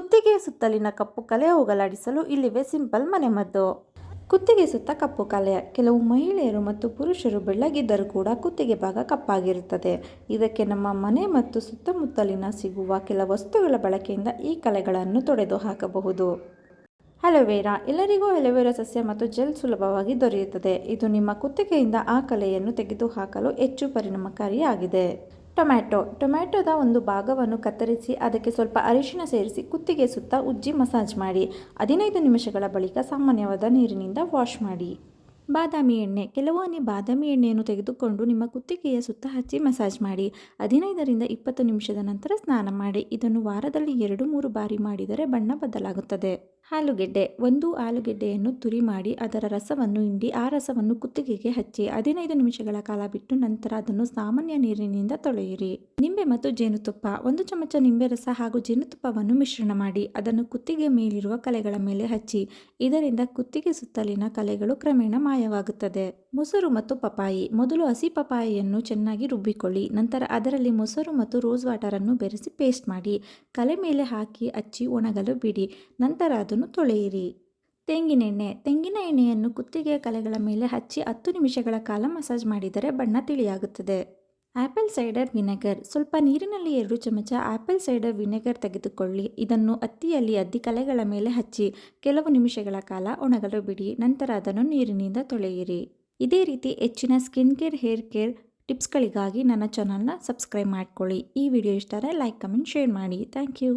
ಕುತ್ತಿಗೆಯ ಸುತ್ತಲಿನ ಕಪ್ಪು ಕಲೆ ಹೋಗಲಾಡಿಸಲು ಇಲ್ಲಿವೆ ಸಿಂಪಲ್ ಮನೆಮದ್ದು ಕುತ್ತಿಗೆ ಸುತ್ತ ಕಪ್ಪು ಕಲೆ. ಕೆಲವು ಮಹಿಳೆಯರು ಮತ್ತು ಪುರುಷರು ಬೆಳ್ಳಗಿದ್ದರೂ ಕೂಡ ಕುತ್ತಿಗೆ ಭಾಗ ಕಪ್ಪಾಗಿರುತ್ತದೆ. ಇದಕ್ಕೆ ನಮ್ಮ ಮನೆ ಮತ್ತು ಸುತ್ತಮುತ್ತಲಿನ ಸಿಗುವ ಕೆಲ ವಸ್ತುಗಳ ಬಳಕೆಯಿಂದ ಈ ಕಲೆಗಳನ್ನು ತೊಡೆದು ಹಾಕಬಹುದು. ಅಲೋವೆರಾ ಎಲ್ಲರಿಗೂ ಅಲೋವೆರಾ ಸಸ್ಯ ಮತ್ತು ಜೆಲ್ ಸುಲಭವಾಗಿ ದೊರೆಯುತ್ತದೆ. ಇದು ನಿಮ್ಮ ಕುತ್ತಿಗೆಯಿಂದ ಆ ಕಲೆಯನ್ನು ತೆಗೆದುಹಾಕಲು ಹೆಚ್ಚು ಪರಿಣಾಮಕಾರಿಯಾಗಿದೆ. ಟೊಮ್ಯಾಟೊ. ಟೊಮ್ಯಾಟೊದ ಒಂದು ಭಾಗವನ್ನು ಕತ್ತರಿಸಿ ಅದಕ್ಕೆ ಸ್ವಲ್ಪ ಅರಿಶಿನ ಸೇರಿಸಿ ಕುತ್ತಿಗೆ ಸುತ್ತ ಉಜ್ಜಿ ಮಸಾಜ್ ಮಾಡಿ. ಹದಿನೈದು ನಿಮಿಷಗಳ ಬಳಿಕ ಸಾಮಾನ್ಯವಾದ ನೀರಿನಿಂದ ವಾಶ್ ಮಾಡಿ. ಬಾದಾಮಿ ಎಣ್ಣೆ. ಕೆಲವು ಹನಿ ಬಾದಾಮಿ ಎಣ್ಣೆಯನ್ನು ತೆಗೆದುಕೊಂಡು ನಿಮ್ಮ ಕುತ್ತಿಗೆಯ ಸುತ್ತ ಹಚ್ಚಿ ಮಸಾಜ್ ಮಾಡಿ. ಹದಿನೈದರಿಂದ ಇಪ್ಪತ್ತು ನಿಮಿಷದ ನಂತರ ಸ್ನಾನ ಮಾಡಿ. ಇದನ್ನು ವಾರದಲ್ಲಿ ಎರಡು ಮೂರು ಬಾರಿ ಮಾಡಿದರೆ ಬಣ್ಣ ಬದಲಾಗುತ್ತದೆ. ಆಲೂಗೆಡ್ಡೆ. ಒಂದು ಆಲೂಗೆಡ್ಡೆಯನ್ನು ತುರಿ ಮಾಡಿ ಅದರ ರಸವನ್ನು ಹಿಂಡಿ, ಆ ರಸವನ್ನು ಕುತ್ತಿಗೆಗೆ ಹಚ್ಚಿ ಹದಿನೈದು ನಿಮಿಷಗಳ ಕಾಲ ಬಿಟ್ಟು ನಂತರ ಅದನ್ನು ಸಾಮಾನ್ಯ ನೀರಿನಿಂದ ತೊಳೆಯಿರಿ. ನಿಂಬೆ ಮತ್ತು ಜೇನುತುಪ್ಪ. ಒಂದು ಚಮಚ ನಿಂಬೆ ರಸ ಹಾಗೂ ಜೇನುತುಪ್ಪವನ್ನು ಮಿಶ್ರಣ ಮಾಡಿ ಅದನ್ನು ಕುತ್ತಿಗೆ ಮೇಲಿರುವ ಕಲೆಗಳ ಮೇಲೆ ಹಚ್ಚಿ, ಇದರಿಂದ ಕುತ್ತಿಗೆ ಸುತ್ತಲಿನ ಕಲೆಗಳು ಕ್ರಮೇಣ ಮಾಯವಾಗುತ್ತದೆ. ಮೊಸರು ಮತ್ತು ಪಪಾಯಿ ಮೊದಲು ಹಸಿ ಪಪಾಯಿಯನ್ನು ಚೆನ್ನಾಗಿ ರುಬ್ಬಿಕೊಳ್ಳಿ. ನಂತರ ಅದರಲ್ಲಿ ಮೊಸರು ಮತ್ತು ರೋಸ್ ವಾಟರನ್ನು ಬೆರೆಸಿ ಪೇಸ್ಟ್ ಮಾಡಿ. ಕಲೆ ಮೇಲೆ ಹಾಕಿ ಹಚ್ಚಿ ಒಣಗಲು ಬಿಡಿ. ನಂತರ ಅದನ್ನು ತೊಳೆಯಿರಿ. ತೆಂಗಿನೆಣ್ಣೆ ತೆಂಗಿನ ಎಣ್ಣೆಯನ್ನು ಕುತ್ತಿಗೆಯ ಕಲೆಗಳ ಮೇಲೆ ಹಚ್ಚಿ ಹತ್ತು ನಿಮಿಷಗಳ ಕಾಲ ಮಸಾಜ್ ಮಾಡಿದರೆ ಬಣ್ಣ ತಿಳಿಯಾಗುತ್ತದೆ. Apple cider vinegar. ಸ್ವಲ್ಪ ನೀರಿನಲ್ಲಿ ಎರಡು ಚಮಚ ಆ್ಯಪಲ್ ಸೈಡರ್ ವಿನೆಗರ್ ತೆಗೆದುಕೊಳ್ಳಿ. ಇದನ್ನು ಅತ್ತಿಯಲ್ಲಿ ಅದ್ದಿ ಕಲೆಗಳ ಮೇಲೆ ಹಚ್ಚಿ. ಕೆಲವು ನಿಮಿಷಗಳ ಕಾಲ ಒಣಗಲು ಬಿಡಿ. ನಂತರ ಅದನ್ನು ನೀರಿನಿಂದ ತೊಳೆಯಿರಿ. ಇದೇ ರೀತಿ ಹೆಚ್ಚಿನ ಸ್ಕಿನ್ ಕೇರ್, ಹೇರ್ ಕೇರ್ ಟಿಪ್ಸ್ಗಳಿಗಾಗಿ ನನ್ನ ಚಾನಲ್ನ ಸಬ್ಸ್ಕ್ರೈಬ್ ಮಾಡ್ಕೊಳ್ಳಿ. ಈ ವಿಡಿಯೋ ಇಷ್ಟ ಲೈಕ್, ಕಮೆಂಟ್, ಶೇರ್ ಮಾಡಿ. Thank you.